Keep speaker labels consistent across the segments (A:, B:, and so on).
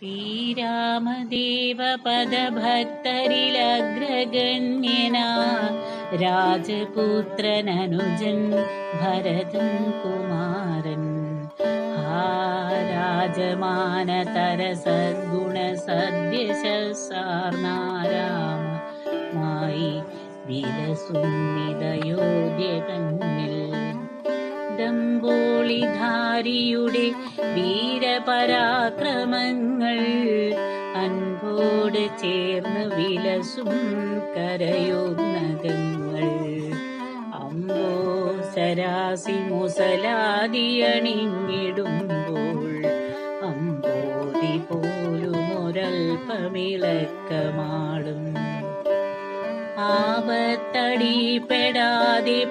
A: श्रीरामदेवपदभक्तरिलग्रगण्यना राजपुत्रननुजन् भरतं कुमारन्। हा हाराजमानतरसद्गुणसद्यशनारा मायि तमिल् ദമ്പോളിധാരിയുടെ വീരപരാക്രമങ്ങൾ അൻപോട് ചേർന്ന് വിലസും കരയുന്നകങ്ങൾ. അമ്പോ സരാസി മുസലാദിയണിഞ്ഞിടുമ്പോൾ അമ്പോതി പോലും ഒരൽപ്പമിളക്കമാടും ആപത്തടിപ്പെടാതെ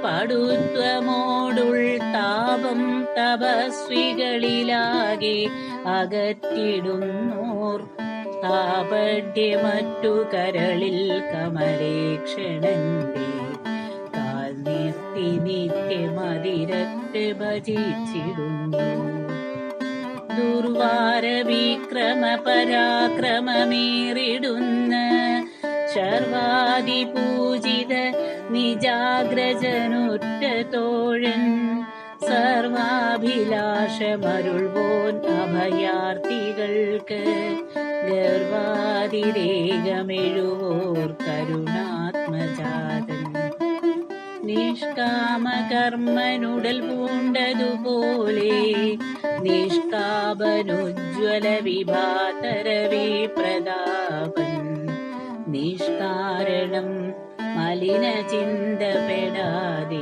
A: പടുത്വമോടുൾ താപം തപസ്വികളിലാകെ അകറ്റിടുന്നോർ മറ്റു കരളിൽ കമലേക്ഷണന്റെ കാൽ നിത്യമതിരത്ത് ഭജിച്ചിടുന്നു. ദുർവാര വിക്രമ പരാക്രമമേറിടുന്ന ശർവാദി പൂജിത നിജാഗ്രജനുറ്റ തോഴൻ. സർവാഭിലാഷമരുൾവോൻ അഭയാർത്ഥികൾക്ക് ഗർവാതിരേകമെഴുവോർ കരുണാത്മജാതൻ. നിഷ്കാമകർമ്മനുടൽ പൂണ്ടതുപോലെ നിഷ്കാപനുജ്വല വിഭാതരവി പ്രതാപൻ. നിഷ്കാരണം മലിന ചിന്തപ്പെടാതെ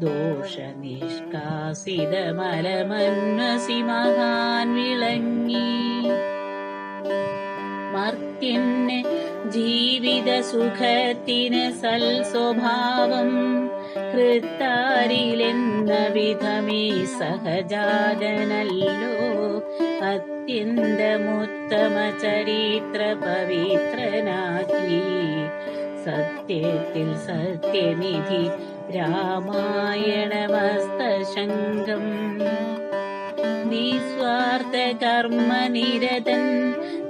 A: ദോഷ നിഷ്കാസിത മലമന്വസി മഹാൻ വിളങ്ങി. മർത്യന് ജീവിത സുഖത്തിന് സൽ സ്വഭാവം കൃത്താരിലെന്ന വിധമേ സഹജാതനല്ലോ. അത്യന്തമുത്തമ ചരിത്ര പവിത്രനാക്കി സത്യത്തിൽ സത്യനിധി രാമായണമസ്തശങ്കം നിസ്വാർത്ഥ കർമ്മനിരതൻ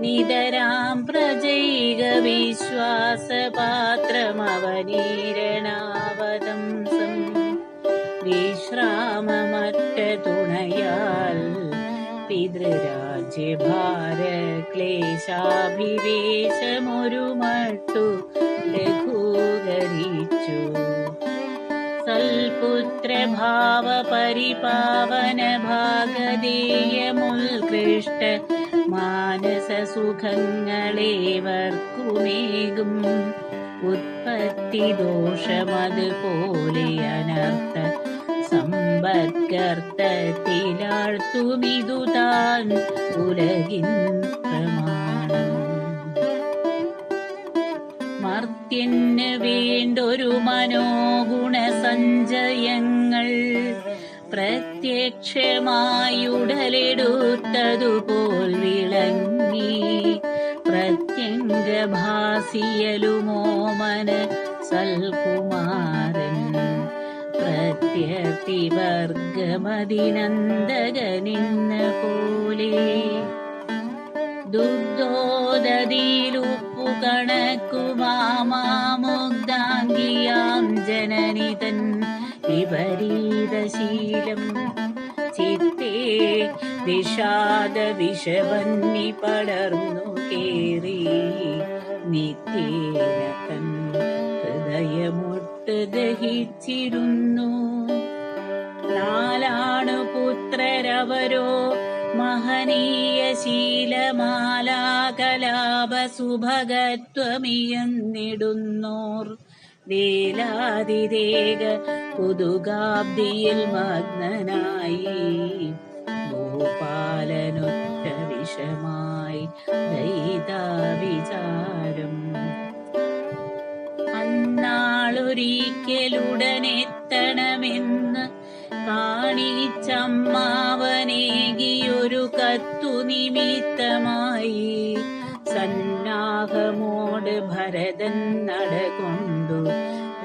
A: നിതരാം പ്രജൈക വിശ്വാസപാത്രമവനീരണാവതംസം വിശ്രാമമറ്റ തുണയാൽ പിതൃരാജ്യഭാര ക്ലേശാഭിവേശമൊരു മട്ടു ലഘൂകരിച്ചു സൽപുത്രഭാവ പരിപാവന ഭാഗതേയമുൽകൃഷ്ട മാനസ സുഖങ്ങളേവർക്കുമേകും ഉത്പത്തി ദോഷമതുപോലെ അനർത്ഥ സമ്പത്കർത്തത്തിലാഴ്ത്തുമിതു താൻ ഉലകിൻ പ്രമാണം. മർത്യന് വേണ്ടൊരു മനോഗുണ സഞ്ചയങ്ങൾ പ്രത്യക്ഷമായുടലെടുത്തതുപോൽ വിളങ്ങി പ്രത്യംഗഭാസിയലുമോമന സൽകുമാരൻ പ്രത്യർത്തിവർഗമതിനന്ദകനിന്ന പോലെ ദുഗ്ധോദതിയിലുപ്പു കണക്കുമാമുഗ്ധാംഗിയാം ജനനിതൻ വിപരീതശീലം ചിത്തേ വിഷാദ വിഷവന്നി പടർന്നു കേറി നിത്യേന ഹൃദയമൊട്ട് ദഹിച്ചിരുന്നു. നാലാണു പുത്രരവരോ മഹനീയ ശീലമാലാകലാപ സുഭഗത്വമിയെന്നിടുന്നോർ വേലാതിരേക പുതുകാബ്ദിയിൽ മഗ്നനായി. ഭൂപാലനൊറ്റ വിഷമായി ദൈതാവിചാരം. അന്നാളൊരിക്കലുടനെത്തണമെന്ന് കാണിച്ചമ്മാവനേകിയൊരു കത്തു നിമിത്തമായി സന്നാഹമോട് ഭരതൻ നടകൊണ്ടു.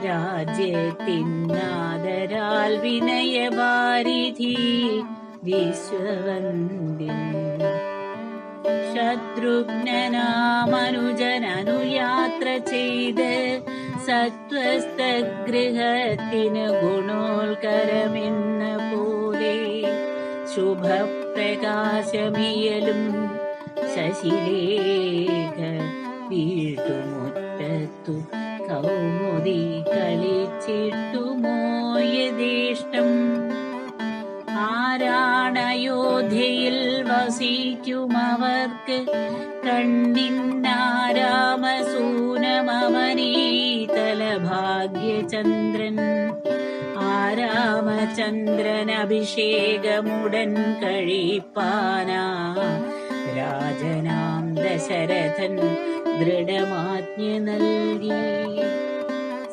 A: രാജ്യത്തിന്നാദരാൽ വിനയവാരിധി വിശ്വവന്ദിൻ. ശത്രുഘ്നനാമനുജനനുയാത്ര ചെയ്ത് സത്വസ്ഥ ഗൃഹത്തിന് ഗുണോൽക്കരമെന്ന പോലെ ശുഭപ്രകാശമിയലും ശശിലേഖ വീട്ടുമുറ്റത്തു കൗമുദി കളിച്ചിട്ടുമോയദേഷ്ടം ആരാണയോധ്യയിൽ വസിക്കുമവർക്ക് കണ്ണിന്നാരാമസൂനമവനീതല ഭാഗ്യചന്ദ്രൻ ആരാമചന്ദ്രൻ അഭിഷേകമുടൻ കഴിപ്പാനാ. രാജനാം ദശരഥൻ ദൃഢമാജ്ഞ നൽകി.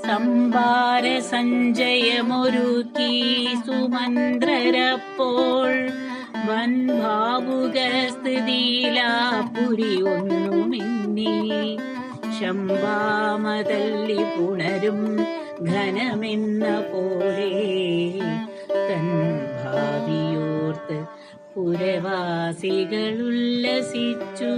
A: സംഭാര സഞ്ജയമൊരുക്കി സുമന്ത്രരപ്പോൾ വൻ ഭാവുക സ്ഥിതിയിലാപുരി ഒന്നുമിന്നി. ശമ്പാമതല്ലി പുണരും ഘനമെന്ന പോലെ തൻ ഭാവിയോർത്ത് പുരവാസികൾ ഉല്ലസിച്ചു.